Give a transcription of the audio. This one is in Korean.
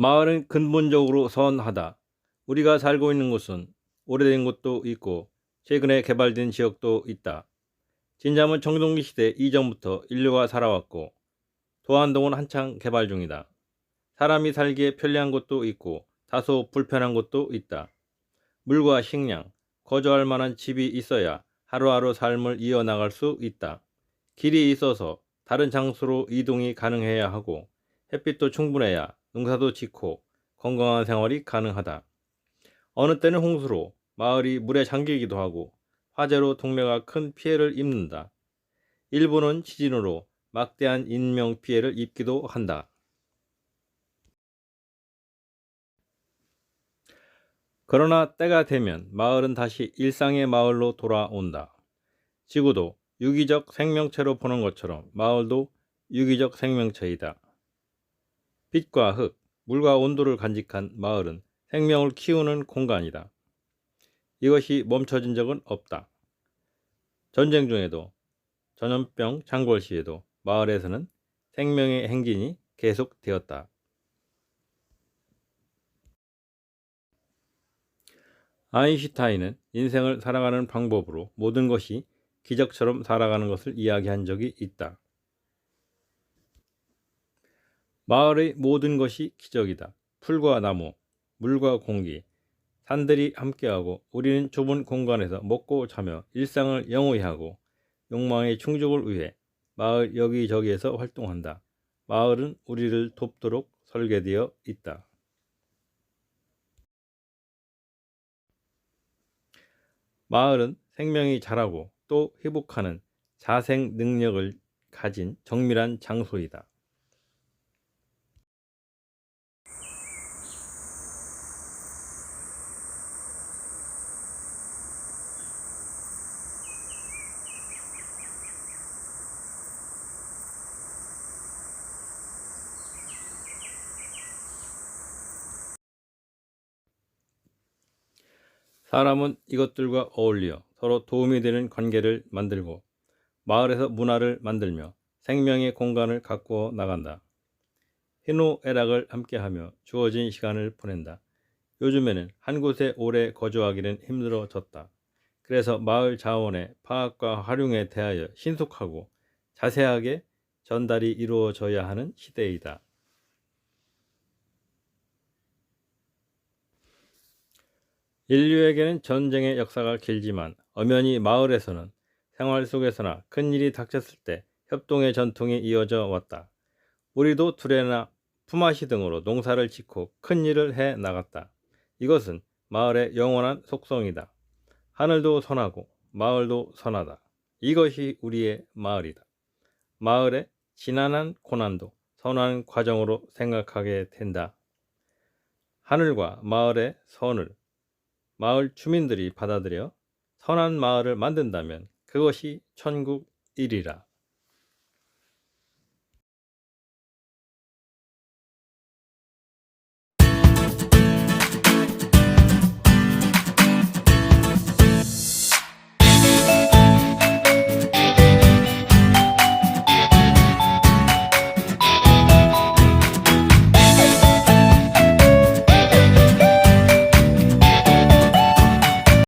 마을은 근본적으로 선하다. 우리가 살고 있는 곳은 오래된 곳도 있고 최근에 개발된 지역도 있다. 진잠은 청동기 시대 이전부터 인류가 살아왔고 도안동은 한창 개발 중이다. 사람이 살기에 편리한 곳도 있고 다소 불편한 곳도 있다. 물과 식량, 거주할 만한 집이 있어야 하루하루 삶을 이어나갈 수 있다. 길이 있어서 다른 장소로 이동이 가능해야 하고 햇빛도 충분해야 농사도 짓고 건강한 생활이 가능하다. 어느 때는 홍수로 마을이 물에 잠기기도 하고 화재로 동네가 큰 피해를 입는다. 일부는 지진으로 막대한 인명 피해를 입기도 한다. 그러나 때가 되면 마을은 다시 일상의 마을로 돌아온다. 지구도 유기적 생명체로 보는 것처럼 마을도 유기적 생명체이다. 빛과 흙, 물과 온도를 간직한 마을은 생명을 키우는 공간이다. 이것이 멈춰진 적은 없다. 전쟁 중에도 전염병 창궐 시에도 마을에서는 생명의 행진이 계속되었다. 아인슈타인은 인생을 살아가는 방법으로 모든 것이 기적처럼 살아가는 것을 이야기한 적이 있다. 마을의 모든 것이 기적이다. 풀과 나무, 물과 공기, 산들이 함께하고 우리는 좁은 공간에서 먹고 자며 일상을 영위히 하고 욕망의 충족을 위해 마을 여기저기에서 활동한다. 마을은 우리를 돕도록 설계되어 있다. 마을은 생명이 자라고 또 회복하는 자생 능력을 가진 정밀한 장소이다. 사람은 이것들과 어울려 서로 도움이 되는 관계를 만들고 마을에서 문화를 만들며 생명의 공간을 가꾸어 나간다. 희노애락을 함께하며 주어진 시간을 보낸다. 요즘에는 한 곳에 오래 거주하기는 힘들어졌다. 그래서 마을 자원의 파악과 활용에 대하여 신속하고 자세하게 전달이 이루어져야 하는 시대이다. 인류에게는 전쟁의 역사가 길지만 엄연히 마을에서는 생활 속에서나 큰 일이 닥쳤을 때 협동의 전통이 이어져 왔다. 우리도 두레나 품앗이 등으로 농사를 짓고 큰 일을 해 나갔다. 이것은 마을의 영원한 속성이다. 하늘도 선하고 마을도 선하다. 이것이 우리의 마을이다. 마을의 지난한 고난도 선한 과정으로 생각하게 된다. 하늘과 마을의 선을 마을 주민들이 받아들여 선한 마을을 만든다면 그것이 천국이리라.